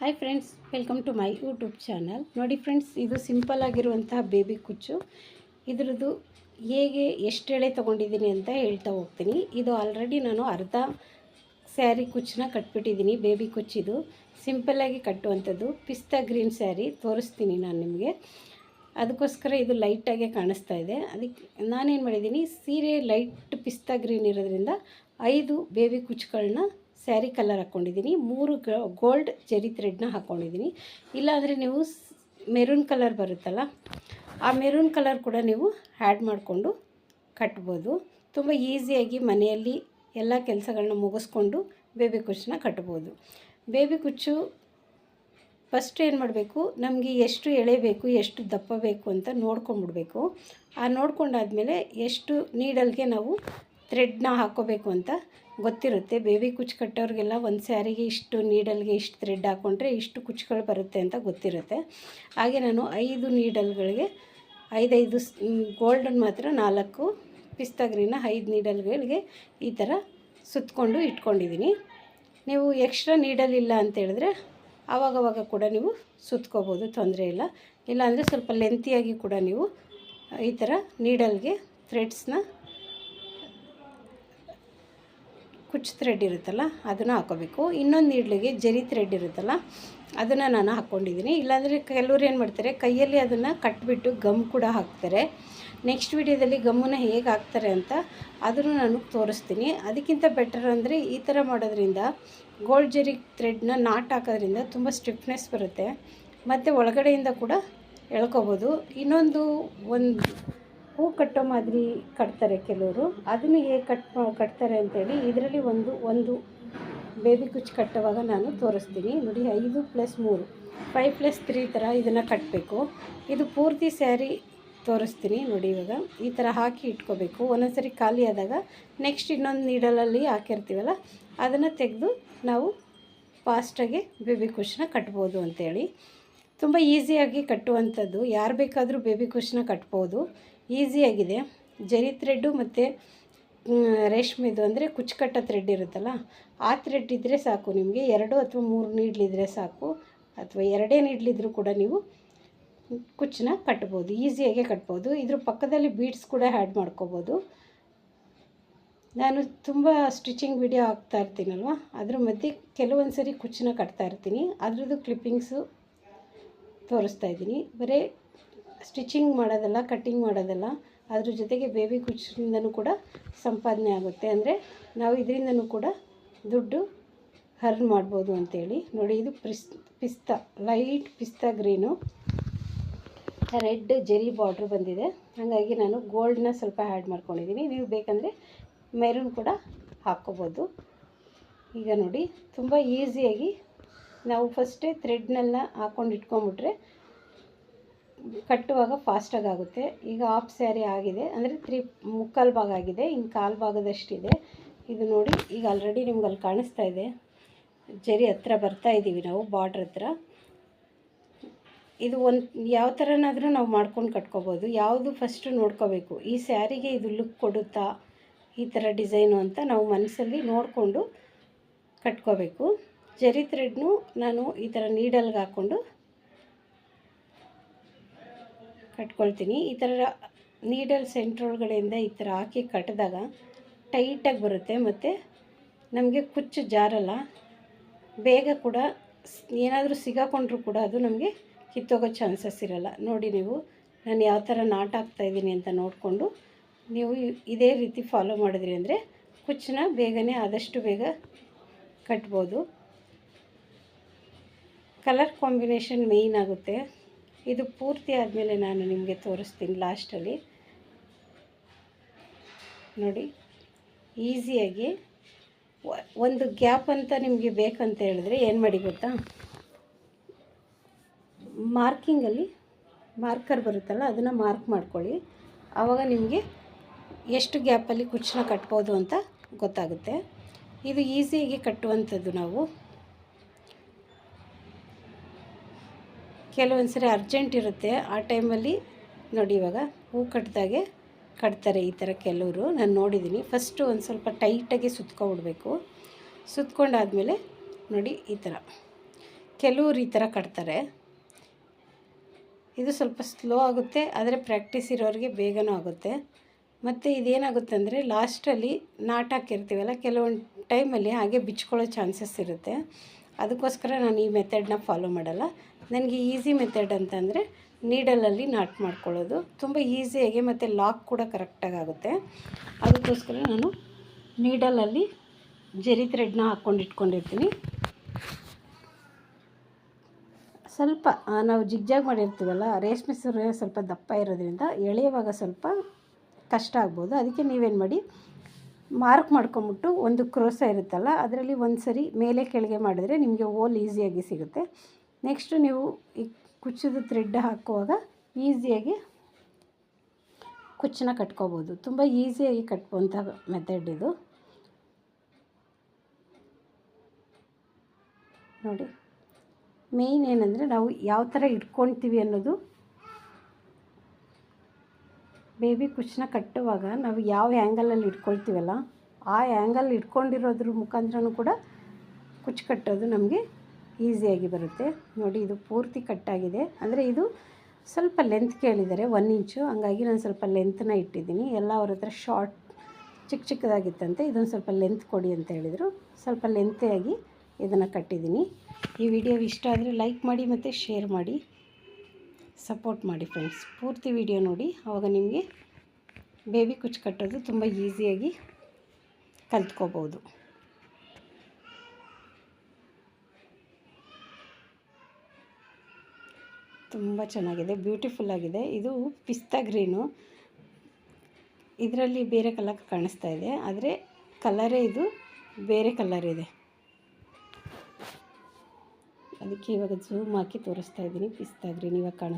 Hi friends welcome to my YouTube channel ನೋಡಿ friends ಇದು simple ಆಗಿರುವಂತಹ ಬೇಬಿ ಕುಚ್ಚು. ಇದರದ್ದು ಹೇಗೆ ಎಷ್ಟು ಎಳೆ ತೊಗೊಂಡಿದ್ದೀನಿ ಅಂತ ಹೇಳ್ತಾ ಹೋಗ್ತೀನಿ. ಇದು ಆಲ್ರೆಡಿ ನಾನು ಅರ್ಧ ಸ್ಯಾರಿ ಕುಚ್ಚನ್ನ ಕಟ್ಬಿಟ್ಟಿದ್ದೀನಿ ಬೇಬಿ ಕುಚ್ಚಿದು. ಸಿಂಪಲ್ಲಾಗಿ ಕಟ್ಟುವಂಥದ್ದು. ಪಿಸ್ತಾ ಗ್ರೀನ್ ಸ್ಯಾರಿ ತೋರಿಸ್ತೀನಿ ನಾನು ನಿಮಗೆ. ಅದಕ್ಕೋಸ್ಕರ ಇದು ಲೈಟಾಗೆ ಕಾಣಿಸ್ತಾ ಇದೆ. ಅದಕ್ಕೆ ನಾನೇನು ಮಾಡಿದ್ದೀನಿ, ಸೀರೆ ಲೈಟ್ ಪಿಸ್ತಾ ಗ್ರೀನ್ ಇರೋದ್ರಿಂದ ಐದು ಬೇಬಿ ಕುಚ್ಚುಗಳನ್ನ ಸ್ಯಾರಿ ಕಲರ್ ಹಾಕ್ಕೊಂಡಿದ್ದೀನಿ ಮೂರು ಗೋಲ್ಡ್ ಜೆರಿ ಥ್ರೆಡ್ನ ಹಾಕ್ಕೊಂಡಿದ್ದೀನಿ ಇಲ್ಲಾಂದರೆ ನೀವು ಮೆರೂನ್ ಕಲರ್ ಬರುತ್ತಲ್ಲ, ಆ ಮೆರೂನ್ ಕಲರ್ ಕೂಡ ನೀವು ಆ್ಯಡ್ ಮಾಡಿಕೊಂಡು ಕಟ್ಬೋದು. ತುಂಬ ಈಸಿಯಾಗಿ ಮನೆಯಲ್ಲಿ ಎಲ್ಲ ಕೆಲಸಗಳನ್ನ ಮುಗಿಸ್ಕೊಂಡು ಬೇಬಿ ಕುಚ್ಚನ್ನ ಕಟ್ಬೋದು. ಬೇಬಿ ಕುಚ್ಚು ಫಸ್ಟ್ ಏನು ಮಾಡಬೇಕು, ನಮಗೆ ಎಷ್ಟು ಎಳೆ ಬೇಕು, ಎಷ್ಟು ದಪ್ಪ ಬೇಕು ಅಂತ ನೋಡ್ಕೊಂಬಿಡ್ಬೇಕು ಆ ನೋಡ್ಕೊಂಡಾದ್ಮೇಲೆ ಎಷ್ಟು ನೀಡಲ್ಗೆ ನಾವು ಥ್ರೆಡ್ನ ಹಾಕೋಬೇಕು ಅಂತ ಗೊತ್ತಿರುತ್ತೆ. ಬೇಬಿ ಕುಚ್ಚು ಕಟ್ಟೋರಿಗೆಲ್ಲ ಒಂದು ಸ್ಯಾರಿಗೆ ಇಷ್ಟು, ನೀಡಲ್ಗೆ ಇಷ್ಟು ಥ್ರೆಡ್ ಹಾಕ್ಕೊಂಡ್ರೆ ಇಷ್ಟು ಕುಚ್ಚುಗಳು ಬರುತ್ತೆ ಅಂತ ಗೊತ್ತಿರುತ್ತೆ. ಹಾಗೆ ನಾನು ಐದು ನೀಡಲ್ಗಳಿಗೆ, ಐದೈದು ಗೋಲ್ಡನ್ ಮಾತ್ರ ನಾಲ್ಕು, ಪಿಸ್ತಾ ಗ್ರೀನ ಐದು ನೀಡಲ್ಗಳಿಗೆ ಈ ಥರ ಸುತ್ತಕೊಂಡು ಇಟ್ಕೊಂಡಿದ್ದೀನಿ. ನೀವು ಎಕ್ಸ್ಟ್ರಾ ನೀಡಲ್ ಇಲ್ಲ ಅಂತ ಹೇಳಿದ್ರೆ ಆವಾಗವಾಗ ಕೂಡ ನೀವು ಸುತ್ಕೋಬೋದು, ತೊಂದರೆ ಇಲ್ಲ. ಇಲ್ಲಾಂದರೆ ಸ್ವಲ್ಪ ಲೆಂತಿಯಾಗಿ ಕೂಡ ನೀವು ಈ ಥರ ನೀಡಲ್ಗೆ ಥ್ರೆಡ್ಸ್ನ ಕುಚ್ಚು ಥ್ರೆಡ್ ಇರುತ್ತಲ್ಲ, ಅದನ್ನು ಹಾಕೋಬೇಕು. ಇನ್ನೊಂದು ನೀಡ್ಲಿಗೆ ಜರಿ ಥ್ರೆಡ್ ಇರುತ್ತಲ್ಲ, ಅದನ್ನು ನಾನು ಹಾಕ್ಕೊಂಡಿದ್ದೀನಿ ಇಲ್ಲಾಂದರೆ ಕೆಲವ್ರು ಏನು ಮಾಡ್ತಾರೆ, ಕೈಯಲ್ಲಿ ಅದನ್ನು ಕಟ್ಬಿಟ್ಟು ಗಮ್ ಕೂಡ ಹಾಕ್ತಾರೆ. ನೆಕ್ಸ್ಟ್ ವಿಡಿಯೋದಲ್ಲಿ ಗಮ್ಮನ್ನ ಹೇಗೆ ಹಾಕ್ತಾರೆ ಅಂತ ಅದನ್ನು ನಾನು ತೋರಿಸ್ತೀನಿ. ಅದಕ್ಕಿಂತ ಬೆಟರ್ ಅಂದರೆ ಈ ಥರ ಮಾಡೋದ್ರಿಂದ ಗೋಲ್ಡ್ ಜರಿ ಥ್ರೆಡ್ನ ನಾಟ್ ಹಾಕೋದ್ರಿಂದ ತುಂಬ ಸ್ಟಿಫ್ನೆಸ್ ಬರುತ್ತೆ. ಮತ್ತು ಒಳಗಡೆಯಿಂದ ಕೂಡ ಎಳ್ಕೊಬೋದು. ಇನ್ನೊಂದು ಒಂದು ಹೂ ಕಟ್ಟೋ ಮಾದರಿ ಕಟ್ತಾರೆ ಕೆಲವರು. ಅದನ್ನು ಹೇಗೆ ಕಟ್ ಕಟ್ತಾರೆ ಅಂತೇಳಿ ಇದರಲ್ಲಿ ಒಂದು ಒಂದು ಬೇಬಿ ಕುಚ್ಚು ಕಟ್ಟುವಾಗ ನಾನು ತೋರಿಸ್ತೀನಿ. ನೋಡಿ, ಐದು ಪ್ಲಸ್ ಮೂರು. ಫೈವ್ ಪ್ಲಸ್ ತ್ರೀ ಥರ ಇದನ್ನು ಕಟ್ಟಬೇಕು. ಇದು ಪೂರ್ತಿ ಸ್ಯಾರಿ ತೋರಿಸ್ತೀನಿ ನೋಡಿ ಇವಾಗ. ಈ ಥರ ಹಾಕಿ ಇಟ್ಕೋಬೇಕು. ಒಂದೊಂದ್ಸರಿ ಖಾಲಿ ಆದಾಗ ನೆಕ್ಸ್ಟ್ ಇನ್ನೊಂದು ನೀಡಲಲ್ಲಿ ಹಾಕಿರ್ತೀವಲ್ಲ, ಅದನ್ನು ತೆಗೆದು ನಾವು ಫಾಸ್ಟಾಗಿ ಬೇಬಿ ಕುಚ್ಚನ್ನ ಕಟ್ಬೋದು ಅಂತೇಳಿ. ತುಂಬ ಈಸಿಯಾಗಿ ಕಟ್ಟುವಂಥದ್ದು. ಯಾರು ಬೇಕಾದರೂ ಬೇಬಿ ಕುಚ್ಚನ್ನ ಕಟ್ಬೋದು. ಈಸಿಯಾಗಿದೆ ಜರಿ ಥ್ರೆಡ್ಡು ಮತ್ತು ರೇಷ್ಮೆದು ಅಂದರೆ ಕುಚ್ಚುಕಟ್ಟ ಥ್ರೆಡ್ ಇರುತ್ತಲ್ಲ, ಆ ಥ್ರೆಡ್ ಇದ್ದರೆ ಸಾಕು ನಿಮಗೆ. ಎರಡು ಅಥವಾ ಮೂರು ನೀಡ್ಲಿದ್ರೆ ಸಾಕು. ಅಥವಾ ಎರಡೇ ನೀಡ್ಲಿದ್ರೂ ಕೂಡ ನೀವು ಕುಚ್ಚನ್ನ ಕಟ್ಬೋದು. ಈಸಿಯಾಗೆ ಕಟ್ಬೋದು. ಇದ್ರ ಪಕ್ಕದಲ್ಲಿ ಬೀಡ್ಸ್ ಕೂಡ ಆ್ಯಡ್ ಮಾಡ್ಕೋಬೋದು. ನಾನು ತುಂಬ ಸ್ಟಿಚಿಂಗ್ ವಿಡಿಯೋ ಹಾಕ್ತಾ ಇರ್ತೀನಲ್ವ? ಅದ್ರ ಮಧ್ಯೆ ಕೆಲವೊಂದು ಸರಿ ಕುಚ್ಚನ್ನ ಕಟ್ತಾ ಇರ್ತೀನಿ. ಅದ್ರದ್ದು ಕ್ಲಿಪ್ಪಿಂಗ್ಸು ತೋರಿಸ್ತಾ ಇದ್ದೀನಿ. ಬರೀ ಸ್ಟಿಚಿಂಗ್ ಮಾಡೋದಲ್ಲ ಕಟ್ಟಿಂಗ್ ಮಾಡೋದಲ್ಲ, ಅದ್ರ ಜೊತೆಗೆ ಬೇಬಿ ಕುಚ್ಚಿಂದನೂ ಕೂಡ ಸಂಪಾದನೆ ಆಗುತ್ತೆ. ಅಂದರೆ ನಾವು ಇದರಿಂದನೂ ಕೂಡ ದುಡ್ಡು ಹರ್ನ್ ಮಾಡ್ಬೋದು ಅಂತೇಳಿ. ನೋಡಿ, ಇದು ಪಿಸ್, ಪಿಸ್ತಾ, ಲೈಟ್ ಪಿಸ್ತಾ ಗ್ರೀನು. ರೆಡ್ ಜೆರಿ ಬಾರ್ಡ್ರ್ ಬಂದಿದೆ. ಹಾಗಾಗಿ ನಾನು ಗೋಲ್ಡನ್ನ ಸ್ವಲ್ಪ ಆ್ಯಡ್ ಮಾಡ್ಕೊಂಡಿದ್ದೀನಿ. ನೀವು ಬೇಕಂದರೆ ಮೆರೂನ್ ಕೂಡ ಹಾಕ್ಕೋಬೋದು. ಈಗ ನೋಡಿ, ತುಂಬ ಈಸಿಯಾಗಿ ನಾವು ಫಸ್ಟೇ ಥ್ರೆಡ್ನೆಲ್ಲ ಹಾಕ್ಕೊಂಡು ಇಟ್ಕೊಂಬಿಟ್ರೆ ಕಟ್ಟುವಾಗ ಫಾಸ್ಟಾಗಿ ಆಗುತ್ತೆ. ಈಗ ಆಫ್ ಸ್ಯಾರಿ ಆಗಿದೆ. ಅಂದರೆ ತ್ರೀ ಮುಕ್ಕಾಲು ಭಾಗ ಆಗಿದೆ. ಇನ್ನು ಕಾಲು ಭಾಗದಷ್ಟಿದೆ. ಇದು ನೋಡಿ, ಈಗ ಆಲ್ರೆಡಿ ನಿಮ್ಗೆ ಅಲ್ಲಿ ಕಾಣಿಸ್ತಾ ಇದೆ. ಜರಿ ಹತ್ರ ಬರ್ತಾ ಇದ್ದೀವಿ ನಾವು ಬಾರ್ಡ್ರ್ ಹತ್ರ. ಇದು ಒಂದು, ಯಾವ ಥರನಾದರೂ ನಾವು ಮಾಡ್ಕೊಂಡು ಕಟ್ಕೋಬೋದು. ಯಾವುದು ಫಸ್ಟು ನೋಡ್ಕೋಬೇಕು. ಈ ಸ್ಯಾರಿಗೆ ಇದು ಲುಕ್ ಕೊಡುತ್ತಾ? ಈ ಥರ ಡಿಸೈನು ಅಂತ ನಾವು ಮನಸ್ಸಲ್ಲಿ ನೋಡಿಕೊಂಡು ಕಟ್ಕೋಬೇಕು. ಜರಿ ಥ್ರೆಡ್ನು ನಾನು ಈ ಥರ ನೀಡಲ್ಗೆ ಹಾಕ್ಕೊಂಡು ಕಟ್ಕೊಳ್ತೀನಿ. ಈ ಥರ ನೀಡಲ್ ಸೆಂಟ್ರ್ ಒಳಗಡೆಯಿಂದ ಈ ಥರ ಹಾಕಿ ಕಟ್ಟಿದಾಗ ಟೈಟಾಗಿ ಬರುತ್ತೆ. ಮತ್ತು ನಮಗೆ ಕುಚ್ಚು ಜಾರಲ್ಲ, ಬೇಗ ಕೂಡ ಏನಾದರೂ ಸಿಗಾಕೊಂಡ್ರೂ ಕೂಡ ಅದು ನಮಗೆ ಕಿತ್ತೋಗೋ ಚಾನ್ಸಸ್ ಇರಲ್ಲ. ನೋಡಿ ನೀವು, ನಾನು ಯಾವ ಥರ ನಾಟ್ ಹಾಕ್ತಾಯಿದ್ದೀನಿ ಅಂತ ನೋಡಿಕೊಂಡು ನೀವು ಇದೇ ರೀತಿ ಫಾಲೋ ಮಾಡಿದ್ರಿ ಅಂದರೆ ಕುಚ್ಚನ್ನ ಬೇಗನೆ ಆದಷ್ಟು ಬೇಗ ಕಟ್ಬೋದು. ಕಲರ್ ಕಾಂಬಿನೇಷನ್ ಮೇಯ್ನ್ ಆಗುತ್ತೆ. ಇದು ಪೂರ್ತಿ ಆದಮೇಲೆ ನಾನು ನಿಮಗೆ ತೋರಿಸ್ತೀನಿ ಲಾಸ್ಟಲ್ಲಿ ನೋಡಿ ಈಸಿಯಾಗಿ ಒಂದು ಗ್ಯಾಪ್ ಅಂತ ನಿಮಗೆ ಬೇಕಂತ ಹೇಳಿದ್ರೆ ಏನು ಮಾಡಿ ಗೊತ್ತಾ? ಮಾರ್ಕಿಂಗಲ್ಲಿ ಮಾರ್ಕರ್ ಬರುತ್ತಲ್ಲ, ಅದನ್ನು ಮಾರ್ಕ್ ಮಾಡ್ಕೊಳ್ಳಿ. ಆವಾಗ ನಿಮಗೆ ಎಷ್ಟು ಗ್ಯಾಪಲ್ಲಿ ಕುಚ್ಚನ್ನ ಕಟ್ಬೋದು ಅಂತ ಗೊತ್ತಾಗುತ್ತೆ. ಇದು ಈಸಿಯಾಗಿ ಕಟ್ಟುವಂಥದ್ದು ನಾವು. ಕೆಲವೊಂದು ಸರಿ ಅರ್ಜೆಂಟ್ ಇರುತ್ತೆ. ಆ ಟೈಮಲ್ಲಿ ನೋಡಿ ಇವಾಗ ಹೂ ಕಟ್ಟಿದಾಗೆ ಕಟ್ತಾರೆ ಈ ಥರ ಕೆಲವರು. ನಾನು ನೋಡಿದ್ದೀನಿ ಫಸ್ಟು ಒಂದು ಸ್ವಲ್ಪ ಟೈಟಾಗಿ ಸುತ್ಕೊಂಡ್ಬಿಡ್ಬೇಕು. ಸುತ್ಕೊಂಡಾದಮೇಲೆ ನೋಡಿ ಈ ಥರ ಕೆಲವರು ಈ ಥರ ಕಟ್ತಾರೆ. ಇದು ಸ್ವಲ್ಪ ಸ್ಲೋ ಆಗುತ್ತೆ. ಆದರೆ ಪ್ರಾಕ್ಟೀಸ್ ಇರೋರಿಗೆ ಬೇಗನೂ ಆಗುತ್ತೆ. ಮತ್ತು ಇದೇನಾಗುತ್ತೆ ಅಂದರೆ ಲಾಸ್ಟಲ್ಲಿ ನಾಟ್ ಹಾಕಿರ್ತೀವಲ್ಲ ಕೆಲವೊಂದು ಟೈಮಲ್ಲಿ ಹಾಗೆ ಬಿಚ್ಕೊಳ್ಳೋ ಚಾನ್ಸಸ್ ಇರುತ್ತೆ. ಅದಕ್ಕೋಸ್ಕರ ನಾನು ಈ ಮೆಥಡನ್ನ ಫಾಲೋ ಮಾಡಲ್ಲ. ನನಗೆ ಈಸಿ ಮೆಥಡ್ ಅಂತಂದರೆ ನೀಡಲಲ್ಲಿ ನಾಟ್ ಮಾಡ್ಕೊಳ್ಳೋದು. ತುಂಬ ಈಸಿಯಾಗಿ ಮತ್ತು ಲಾಕ್ ಕೂಡ ಕರೆಕ್ಟಾಗಿ ಆಗುತ್ತೆ. ಅದಕ್ಕೋಸ್ಕರ ನಾನು ನೀಡಲಲ್ಲಿ ಜರಿ ಥ್ರೆಡ್ನ ಹಾಕ್ಕೊಂಡು ಇಟ್ಕೊಂಡಿರ್ತೀನಿ. ಸ್ವಲ್ಪ ನಾವು ಜಿಗ್ಜಾಗ್ ಮಾಡಿರ್ತೀವಲ್ಲ, ರೇಷ್ಮೆ ಸೀರೆ ಸ್ವಲ್ಪ ದಪ್ಪ ಇರೋದ್ರಿಂದ ಎಳೆಯುವಾಗ ಸ್ವಲ್ಪ ಕಷ್ಟ ಆಗ್ಬೋದು. ಅದಕ್ಕೆ ನೀವೇನು ಮಾಡಿ, ಮಾರ್ಕ್ ಮಾಡ್ಕೊಂಬಿಟ್ಟು ಒಂದು ಕ್ರೋಸ ಇರುತ್ತಲ್ಲ, ಅದರಲ್ಲಿ ಒಂದು ಸರಿ ಮೇಲೆ ಕೆಳಗೆ ಮಾಡಿದ್ರೆ ನಿಮಗೆ ಓಲ್ ಈಸಿಯಾಗಿ ಸಿಗುತ್ತೆ. ನೆಕ್ಸ್ಟು ನೀವು ಈ ಕುಚ್ಚದ ಥ್ರೆಡ್ ಹಾಕುವಾಗ ಈಸಿಯಾಗಿ ಕುಚ್ಚನ್ನ ಕಟ್ಕೋಬೋದು. ತುಂಬ ಈಸಿಯಾಗಿ ಕಟ್ಕೊಂಥ ಮೆಥಡ್ ಇದು. ನೋಡಿ ಮೇಯ್ನ್ ಏನಂದರೆ ನಾವು ಯಾವ ಥರ ಇಟ್ಕೊಳ್ತೀವಿ ಅನ್ನೋದು. ಬೇಬಿ ಕುಚ್ಚನ್ನ ಕಟ್ಟುವಾಗ ನಾವು ಯಾವ ಆ್ಯಂಗಲಲ್ಲಿ ಇಟ್ಕೊಳ್ತೀವಲ್ಲ, ಆ ಆ್ಯಂಗಲ್ ಇಟ್ಕೊಂಡಿರೋದ್ರ ಮುಖಾಂತರನೂ ಕೂಡ ಕುಚ್ಚು ಕಟ್ಟೋದು ನಮಗೆ ಈಸಿಯಾಗಿ ಬರುತ್ತೆ. ನೋಡಿ, ಇದು ಪೂರ್ತಿ ಕಟ್ಟಾಗಿದೆ. ಅಂದರೆ ಇದು ಸ್ವಲ್ಪ ಲೆಂತ್ ಕೇಳಿದ್ದಾರೆ ಒನ್ ಇಂಚು ಹಂಗಾಗಿ ನಾನು ಸ್ವಲ್ಪ ಲೆಂತ್ನ ಇಟ್ಟಿದ್ದೀನಿ. ಎಲ್ಲ ಅವ್ರ ಹತ್ರ ಶಾರ್ಟ್ ಚಿಕ್ಕ ಚಿಕ್ಕದಾಗಿತ್ತಂತೆ. ಇದೊಂದು ಸ್ವಲ್ಪ ಲೆಂತ್ ಕೊಡಿ ಅಂತ ಹೇಳಿದರು. ಸ್ವಲ್ಪ ಲೆಂತೆಯಾಗಿ ಇದನ್ನು ಕಟ್ಟಿದ್ದೀನಿ. ಈ ವಿಡಿಯೋ ಇಷ್ಟ ಆದರೆ ಲೈಕ್ ಮಾಡಿ ಮತ್ತು ಶೇರ್ ಮಾಡಿ. ಸಪೋರ್ಟ್ ಮಾಡಿ ಫ್ರೆಂಡ್ಸ್ ಪೂರ್ತಿ ವಿಡಿಯೋ ನೋಡಿ. ಆವಾಗ ನಿಮಗೆ ಬೇಬಿ ಕುಚ್ಚು ಕಟ್ಟೋದು ತುಂಬ ಈಸಿಯಾಗಿ ಕಲ್ತ್ಕೋಬೋದು. ತುಂಬ ಚೆನ್ನಾಗಿದೆ ಬ್ಯೂಟಿಫುಲ್ ಆಗಿದೆ. ಇದು ಪಿಸ್ತಾ ಗ್ರೀನು. ಇದರಲ್ಲಿ ಬೇರೆ ಕಲರ್ ಕಾಣಿಸ್ತಾ ಇದೆ, ಆದರೆ ಕಲರೇ ಇದು ಬೇರೆ ಕಲರ್ ಇದೆ. ಅದಕ್ಕೆ ಇವಾಗ ಝೂಮ್ ಹಾಕಿ ತೋರಿಸ್ತಾ ಇದ್ದೀನಿ, ಪಿಸ್ತಾ ಗ್ರೀನ್ ಇವಾಗ ಕಾಣಿಸ್ತಾ